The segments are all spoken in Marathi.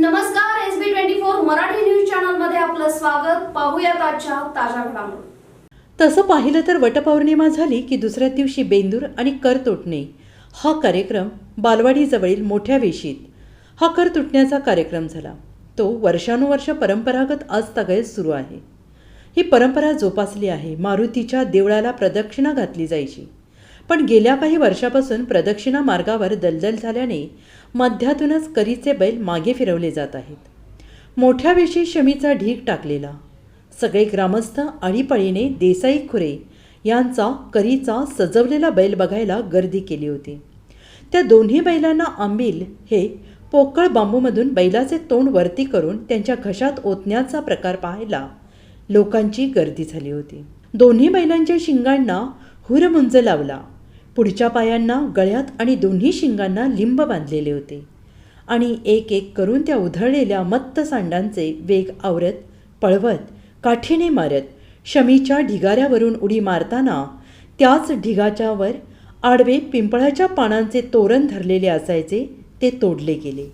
नमस्कार S B twenty four Marathi news चॅनलमध्ये आपलं स्वागत. पाहूयात आजच्या ताज्या घडामोडी. तसं पाहिलं तर वटपौर्णिमा झाली की दुसऱ्या दिवशी बेंदूर आणि कर तुटणे. हा कार्यक्रम बालवाडीजवळील मोठ्या वेशीत. हा कर तुटण्याचा कार्यक्रम झाला. तो वर्षानुवर्ष परंपरागत आजतागायत सुरू आहे. ही परंपरा जोपासली आहे. मारुतीच्या देवळाला प्रदक्षिणा घातली जायची. पण गेल्या काही वर्षापासून प्रदक्षिणा मार्गावर दलदल झाल्याने मध्यातूनच करीचे बैल मागे फिरवले जात आहेत. मोठ्या वेशी शमीचा ढीग टाकलेला. सगळे ग्रामस्थ आळीपाळीने देसाई खुरे यांचा करीचा सजवलेला बैल बघायला गर्दी केली होती. त्या दोन्ही बैलांना आंबील हे पोकळ बांबूमधून बैलाचे तोंड वरती करून त्यांच्या घशात ओतण्याचा प्रकार पाहायला लोकांची गर्दी झाली होती. दोन्ही बैलांच्या शिंगांना हुरमुंज लावला. पुढच्या पायांना गळ्यात आणि दोन्ही शिंगांना लिंब बांधलेले होते. आणि एक एक करून त्या उधळलेल्या मत्त सांडांचे वेग आवरत पळवत काठीने मारत शमीच्या ढिगाऱ्यावरून उडी मारताना त्याच ढिगाच्यावर आडवे पिंपळाच्या पानांचे तोरण धरलेले असायचे ते तोडले गेले.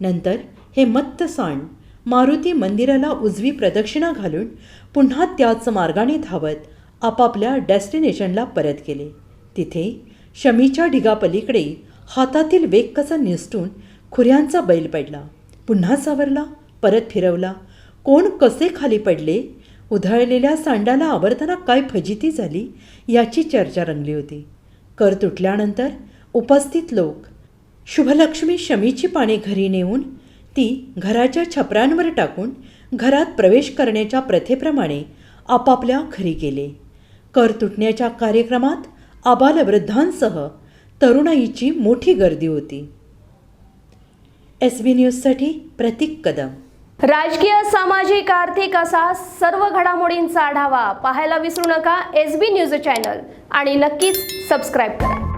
नंतर हे मत्त सांड मारुती मंदिराला उजवी प्रदक्षिणा घालून पुन्हा त्याच मार्गाने धावत आपापल्या डेस्टिनेशनला परत गेले. तिथे शमीच्या ढिगापलीकडे हातातील वेग कसा निसटून खुऱ्यांचा बैल पडला. पुन्हा सावरला परत फिरवला. कोण कसे खाली पडले? उधळलेल्या सांडाला आवरताना काय फजिती झाली याची चर्चा रंगली होती. कर तुटल्यानंतर उपस्थित लोक शुभलक्ष्मी शमीची पाने घरी नेऊन ती घराच्या छपरांवर टाकून घरात प्रवेश करण्याच्या प्रथेप्रमाणे आपापल्या घरी गेले. कर तुटण्याच्या कार्यक्रमात आबालवृद्धांसह तरुणाईची मोठी गर्दी होती. एस बी न्यूजसाठी प्रतीक कदम. राजकीय सामाजिक आर्थिक असा सर्व घडामोडींचा आढावा पाहायला विसरू नका एस बी न्यूज चॅनल आणि नक्कीच सबस्क्राईब करा.